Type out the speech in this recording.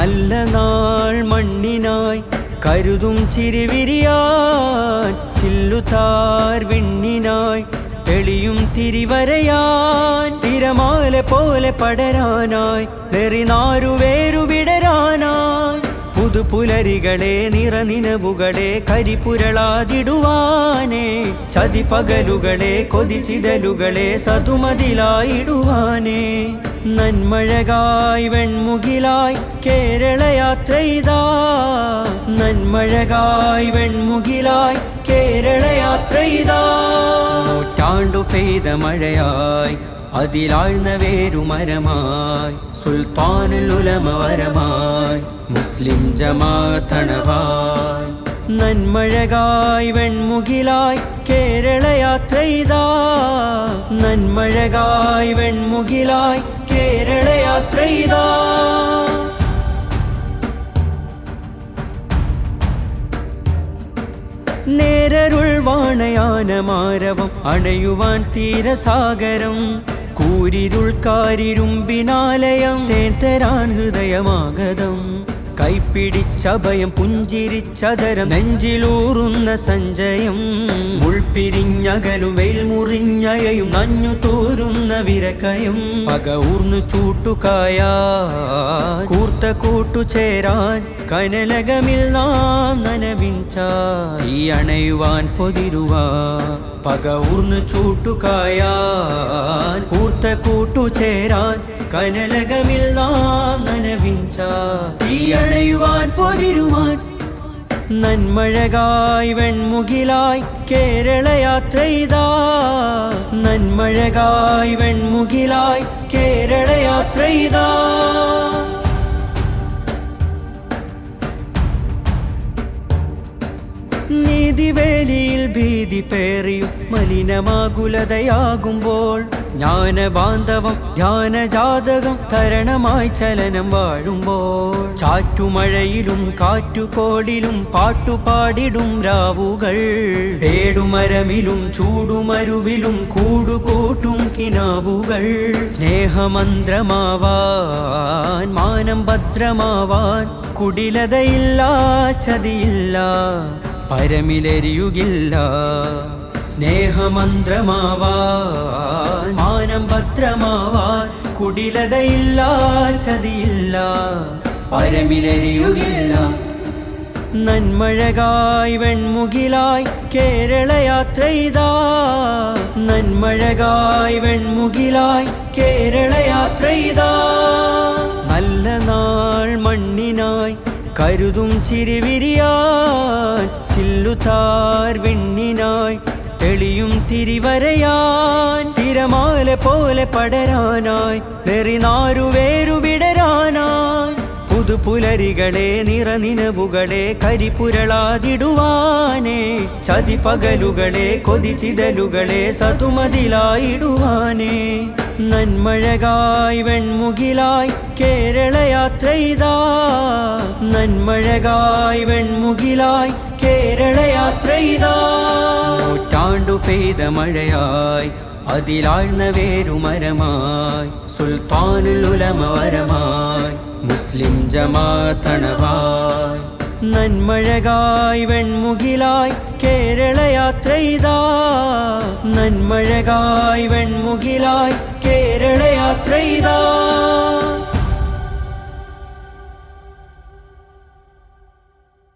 നല്ല നാൾ മണ്ണിനായി കരുതും ചിരിവിരിയാൻ ചില്ലുതാർ വിണ്ണിനായി തെളിയും തിരിവരയാൻ തിരമാല പോലെ പടരാനായി നെറിനാരു വേരു വിടരാനായി പുതുപുലരികളെ നിറനിനവുകളെ കരിപുരളാതിടുവാനേ ചതിപകലുകളെ കൊതിച്ചിതലുകളെ സതുമതിലായിടുവാനേ നന്മഴകായി വെൺമുകിലായി കേരള യാത്ര ഇതാ നന്മഴകായി വെൺമുകിലായി കേരള യാത്ര ഇതാ നൂറ്റാണ്ടു പെയ്ത മഴയായി അതിലാഴ്ന്ന വേരുമരമായി സുൽത്താനുൽ ഉലമ വരമായി. മുസ്ലിം ജമാതണവായി നന്മഴകായി വെൺമുകിലായി കേരള യാത്ര നന്മഴകായ് വെൺമുകിലായി കേരള യാത്ര ഇതാ നേരരുൾ വാണയാനമാരവം അണയുവാൻ തീരസാഗരം. കൂരിരുൾ കാരിരുമ്പിനാലയം തേൻ തരാൻ ഹൃദയമാഗതം. കൈപ്പിടിച്ചഭയം പുഞ്ചിരിച്ചതരം നെഞ്ചിലൂറുന്ന സഞ്ചയം മുൾപിരിഞ്ഞകലും വെയിൽ മുറിഞ്ഞയും നഞ്ഞു തോരുന്ന വിരക്കയും പക ഊർന്നു ചൂട്ടുകായ കൂർത്ത കൂട്ടു ചേരാൻ കനലകമിൽ നാം നനവിഞ്ച അണയുവാൻ പൊതിരുവാ പക ഊർന്നു ചൂട്ടുകായാൻ കൂർത്ത കൂട്ടു ചേരാൻ കനലകമിൽ നാം നനവിഞ്ച തീ അണയുവാൻ പൊതിരുവാൻ നന്മഴകായി വെൺമുകിലായി കേരള യാത്ര ചെയ്താ നന്മഴകായി വെൺമുകിലായി കേരള യാത്ര പേറിയും മലിനമാകുലതയാകുമ്പോൾ ജ്ഞാനബാന്ധവം ധ്യാനജാതകം തരണമായി ചലനം വാഴുമ്പോൾ ചാറ്റുമഴയിലും കാറ്റുകോളിലും പാട്ടുപാടിടും രാവുകൾ. പേടുമരമിലും ചൂടുമരുവിലും കൂടുകൂട്ടും കിനാവുകൾ. സ്നേഹമന്ത്രമാവാൻ മാനം ഭദ്രമാവാൻ കുടിലതയില്ല ചതിയില്ല പരമിലെരിയുകില്ല. സ്നേഹമന്ത്രമാവാൻ മാനം ഭദ്രമാവാൻ കുടിലതയില്ല ചതിയില്ല പരമിലെരിയുകില്ല. നന്മഴകായി വെൺമുകിലായി കേരള യാത്ര ചെയ്താ നന്മഴകായി വെൺമുകിലായി കേരള യാത്ര ചെയ്താ നല്ല നാൾ മണ്ണിനായി കരുതും ചിരിവിരിയാൻ ചില്ലുതാർ വെണ്ണിനായി തെളിയും തിരിവരയാൻ തിരമാല പോലെ പടരാനായി നെറിനാരു വേരു വിടരാനായി പുതുപുലരികളെ നിറനിനവുകളെ കരിപുരളാതിടുവാനേ ചതിപകലുകളെ കൊതിച്ചിതലുകളെ സതുമതിലായിടുവാനേ നന്മഴകായി വെൺമുകിലായി കേരള യാത്ര ഇതാ നന്മഴകായി വെൺമുകിലായി കേരള യാത്ര ഇതാ നൂറ്റാണ്ടു പെയ്ത മഴയായി അതിലാഴ്ന്ന വേരുമരമായി. സുൽത്താനുൽ ഉലമ വരമായി. മുസ്ലിം ജമാതണവായി നന്മഴകായി വെൺമുകിലായി കേരള യാത്ര ഇതാ നന്മഴകായി വെൺമുകിലായി കേരള യാത്ര ഇതാ